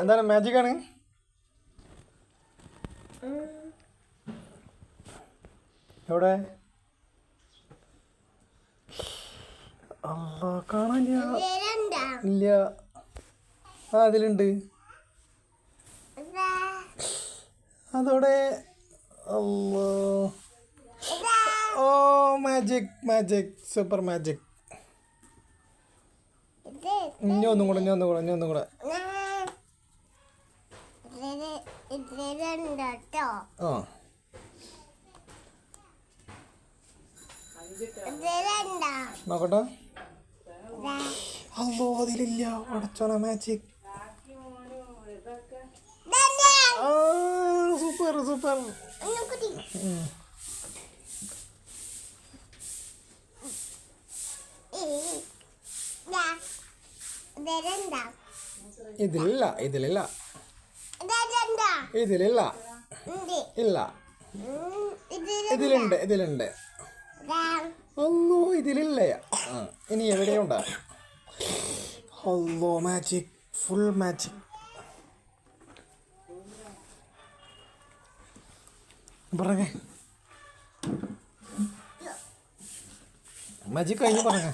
എന്താണ് മാജിക് ആണ്? എവിടെ? അല്ല കാണാനില്ല ഇല്ല. ആ അതിലുണ്ട്. അതോടെ അല്ലോ ഓ മാജിക് മാജിക് സൂപ്പർ മാജിക് ഇനി ഒന്നും കൂടെ ഇനി ഒന്നും കൂടെ ഇനി ഒന്നും കൂടെ. ആ. നോക്കട്ടെ. അല്ലോ അതിലില്ല. അടച്ചോണ മാജിക് സൂപ്പർ സൂപ്പർ ഇതിലില്ല ഇതിലില്ല. ഇതിലില്ല. ഇല്ല. ഇതിലുണ്ട്. ഇതിലുണ്ട് ഒന്നും അല്ലോ ഇതിലില്ല? ഇനി എവിടെയുണ്ട്? അല്ലോ മാജിക് ഫുൾ മാജിക് പറഞ്ഞേ. മാജിക് കഴിഞ്ഞ് പറഞ്ഞേ.